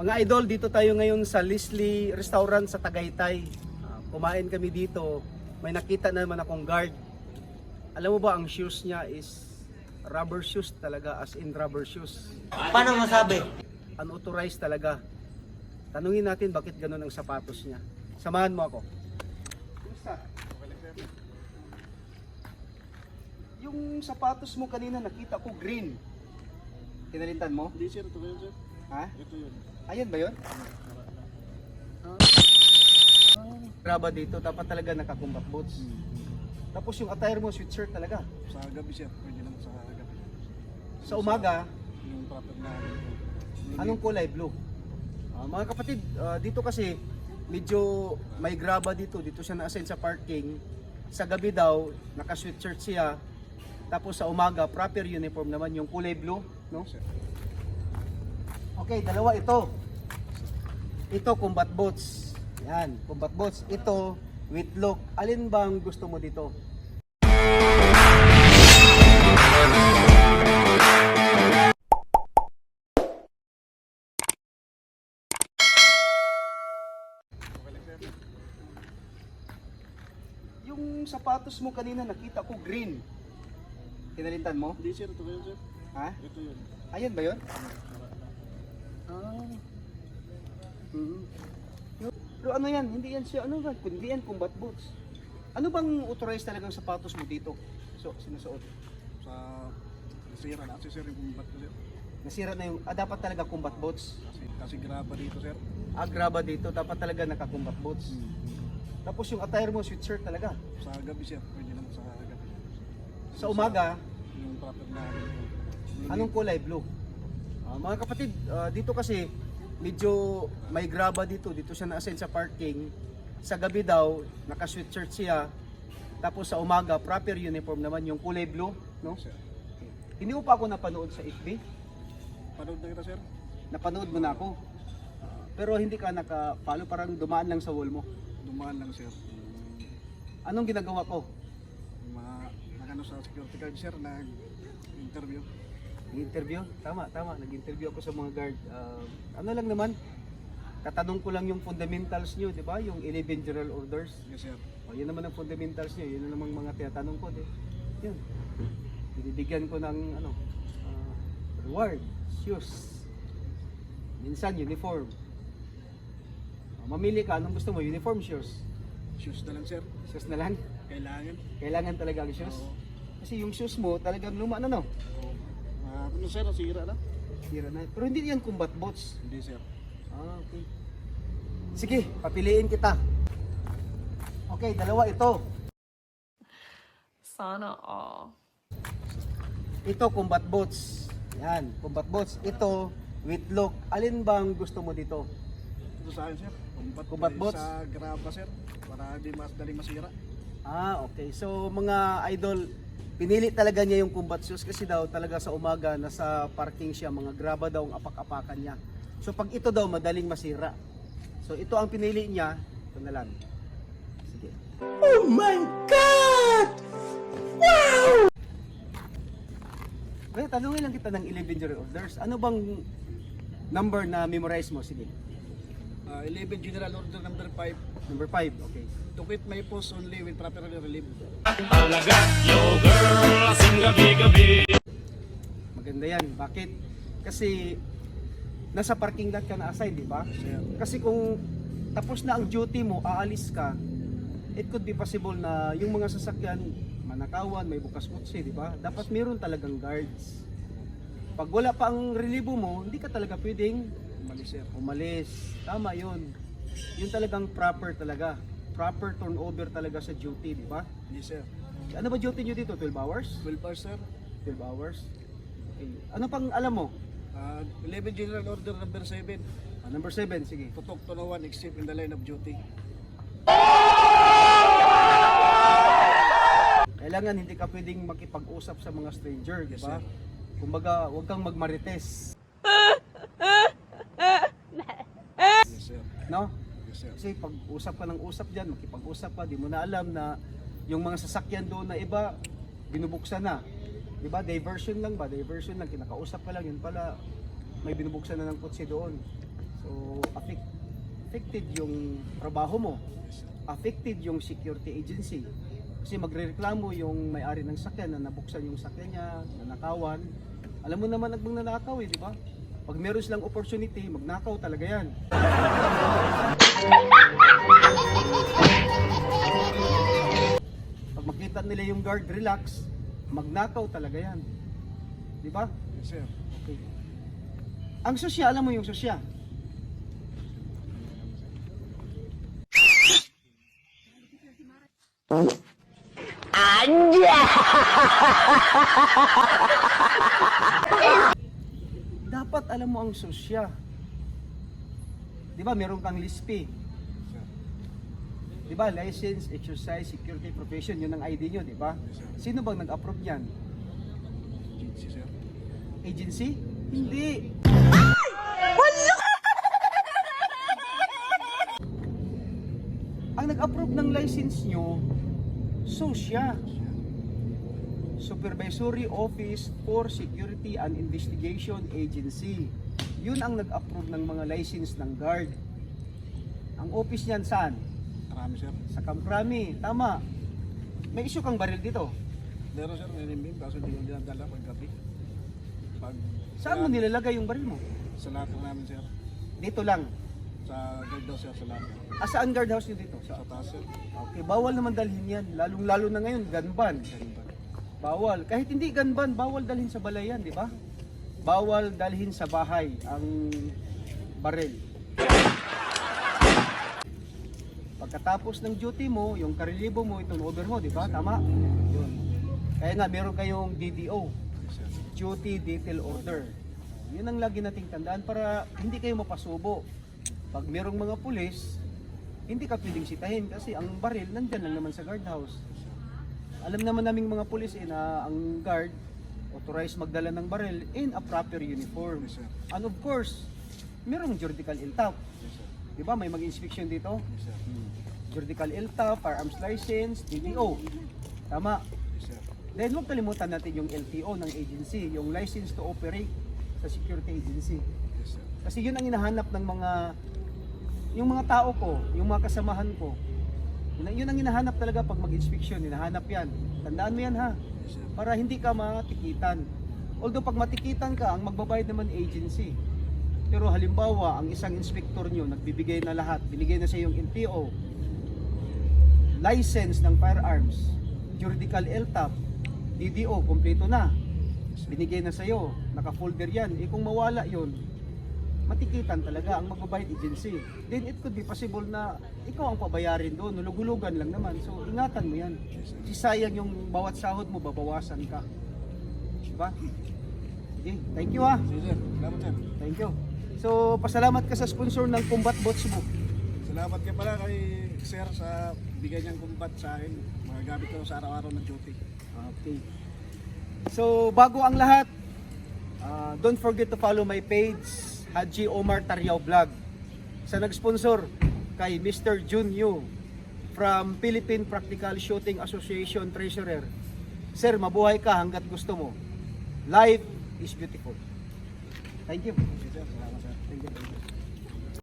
Mga idol, dito tayo ngayon sa Leslie Restaurant sa Tagaytay. Ah, kumain kami dito. May nakita naman akong guard. Alam mo ba, ang shoes niya is rubber shoes talaga, as in rubber shoes. Paano masabi? Unauthorized talaga. Tanungin natin bakit ganun ang sapatos niya. Samahan mo ako. Kumusta? Yung sapatos mo kanina nakita ko green. Kinalitan mo? Hindi sir, ito yun sir? Ha? Ito yun. Ayan ba yun? Graba dito, dapat talaga naka-combat boots. Tapos yung attire mo, sweatshirt talaga. Sa gabi sir, pwede naman sa gabi. Sa umaga, Yung proper na anong kulay? Blue. Ah, mga kapatid, ah, dito kasi medyo may graba dito. Dito siya na-assign sa parking. Sa gabi daw, naka-sweatshirt siya. Tapos sa umaga, proper uniform naman yung kulay blue. No? Sir. Okay, dalawa ito. Ito, combat boots. Yan, combat boots. Ito, with look. Alin bang gusto mo dito? Yung sapatos mo kanina nakita ko green. Kinalitan mo? Hindi sir, ito yun sir? Ha? Ito yun. Ayan ba yun? Ah. Mm. Pero ano yan? Hindi yan siya, ano ba? Hindi yan combat boots. Ano bang authorized talagang sapatos mo dito? So, sinusuot. Sa nasira na kasi sir yung kumbat ko sir. Nasira na yung, ah, dapat talaga combat boots. Kasi, kasi graba dito sir. Ah, graba dito, dapat talaga naka-combat boots. Tapos yung attire mo, sweatshirt talaga. Sa gabi sir, pwede naman sa gabi. Sa umaga, Yung proper na anong kulay? Blue. Ah, mga kapatid, ah, dito kasi medyo may graba dito. Dito siya na-assign sa parking. Sa gabi daw, naka-sweatshirt siya. Tapos sa umaga, proper uniform naman yung kulay blue. No? Sir. Hindi mo pa ako napanood sa FB. Panood na kita sir. Napanood mo na ako. Pero hindi ka naka-follow, parang dumaan lang sa wall mo. Dumaan lang sir. Anong ginagawa ko? Mga nakano sa security guard sir na interview. Tama, tama. Nag-interview ako sa mga guard. Ah, ano lang naman, katanong ko lang yung fundamentals nyo, di ba? Yung 11 general orders. Yes sir. O, yun naman ang fundamentals nyo. Yun namang mga tinatanong ko. Di. Yun. Binibigyan ko ng ano, ah, reward, shoes. Minsan, uniform. Ah, mamili ka, anong gusto mo? Uniform, shoes. Shoes na lang sir. Shoes na lang. Kailangan. Kailangan talaga ang shoes. Oo. Kasi yung shoes mo, talagang luma na no. Oo. Ah, ano sir, nasira na? Sira na. Pero hindi yan combat boots. Hindi sir. Ah, okay. Sige, papiliin kita. Okay, dalawa ito. Sana all. Ito, combat boots. Yan, combat boots. Ito, with look. Alin bang gusto mo dito? Ito sa akin sir. Kumbat, Kumbat tayo bots? Sa graba sir. Para di mas dali masira. Ah, okay. So, mga idol, pinili talaga niya yung combat shoes kasi daw talaga sa umaga, nasa parking siya, mga graba daw ang apak-apakan niya. So, pag ito daw, madaling masira. So, ito ang pinili niya. Ito na lang. Sige. Oh my God! Wow! Well, tanungin lang kita ng 11 general orders. Ano bang number na memorize mo? Sige. Ah, 11 General Order number 5. Number 5. Okay. To quit my post only with proper relief. Maganda yan. Bakit? Kasi nasa parking lot ka na assign, di ba? Kasi kung tapos na ang duty mo, aalis ka, it could be possible na yung mga sasakyan, manakawan, may bukas kotse, di ba? Dapat meron talagang guards. Pag wala pa ang relibo mo, hindi ka talaga pwedeng Mali sir. umalis. Tama yun. Yun talagang proper talaga. Proper turnover talaga sa duty, di ba? Hindi sir. Ano ba duty nyo dito? 12 hours? 12 hours sir. 12 hours? Okay. Ano pang alam mo? Ah, 11 General Order number 7. Ah, number 7, sige. No one except in the line of duty. Kailangan hindi ka pwedeng makipag-usap sa mga stranger, di Yes, ba? sir. Kumbaga, huwag kang magmarites, Yes sir. No? Yes sir. Kasi pag usap ka ng usap diyan, makipag-usap ka, di mo na alam na yung mga sasakyan doon na iba binubuksan na. 'Di ba? Diversion lang ba? Diversion lang kinakausap ka lang yun pala may binubuksan na ng kotse doon. So, affect, affected yung trabaho mo. Affected yung security agency. Kasi magrereklamo yung may-ari ng sakyan na nabuksan yung sakyan niya, nanakawan. Alam mo naman ang nanakaw eh, di ba? Pag meron silang opportunity, magnakaw talaga yan. Pag makita nila yung guard, relax, magnakaw talaga yan. Di ba? Yes, sir. Okay. Ang susya, alam mo yung susya? Dapat alam mo ang susya. Di ba, meron kang LISP. Sir. Di ba, License, Exercise, Security Profession, yun ang ID nyo, di ba? Sino bang nag-approve niyan? Agency, sir. Agency? Hindi. Ang nag-approve ng license nyo, SOSYA. Supervisory Office for Security and Investigation Agency. Yun ang nag-approve ng mga license ng guard. Ang office niyan saan? Marami, sir. Sa Kamprami. Tama. May issue kang baril dito. Meron, sir. May nimbing. Kaso hindi ko dinadala pag gabi. Pag... Saan mo nilalagay yung baril mo? Sa locker namin, sir. Dito lang. Sa guard daw, sir. Sa locker. Ah, saan guardhouse nyo dito? Sa taas, sir. Okay, bawal naman dalhin yan. Lalong-lalo na ngayon, gun ban. Ganun ba? Bawal. Kahit hindi gun ban, bawal dalhin sa balayan, di ba? Bawal dalhin sa bahay ang baril. Pagkatapos ng duty mo, yung karelibo mo, itong over mo, di ba? Tama? Yun. Kaya nga, meron kayong DDO. Duty Detail Order. Yun ang lagi nating tandaan para hindi kayo mapasubo. Pag merong mga pulis, hindi ka pwedeng sitahin kasi ang baril nandyan lang naman sa guardhouse. Alam naman naming mga pulis eh, na ang guard authorized magdala ng baril in a proper uniform. Yes, sir. And of course, merong juridical iltap. Yes, sir. Di ba? May mag-inspection dito. Yes, sir. Juridical iltap, firearms license, DDO. Tama. Yes, sir. Then huwag kalimutan natin yung LTO ng agency, yung license to operate sa security agency. Yes, sir. Kasi yun ang hinahanap ng mga yung mga tao ko, yung mga kasamahan ko. Yun, ang- hinahanap talaga pag mag-inspection, hinahanap yan. Tandaan mo yan ha, para hindi ka matikitan. Although pag matikitan ka, ang magbabayad naman agency. Pero halimbawa, ang isang inspector nyo, nagbibigay na lahat, binigay na sa yung LTO, license ng firearms, juridical LTAP, DDO, kompleto na. Binigay na sa'yo, naka-folder yan. Eh kung mawala yon matikitan talaga ang magbabayad agency. Then it could be possible na ikaw ang pabayarin doon, nulugulugan lang naman. So ingatan mo yan. Kasi sayang yung bawat sahod mo, babawasan ka. Diba? Sige, thank you ah. Sige, sir. Salamat, sir. Thank you. So, pasalamat ka sa sponsor ng Combat Bots Book. Salamat ka pala kay sir sa bigay niyang kumpat sa akin. Magagamit ko sa araw-araw ng duty. Okay. So, bago ang lahat, ah, don't forget to follow my page, Haji Omar Tariao Vlog. Sa nag-sponsor kay Mr. Jun Yu from Philippine Practical Shooting Association Treasurer. Sir, mabuhay ka hanggat gusto mo. Life is beautiful. Thank you. Thank you.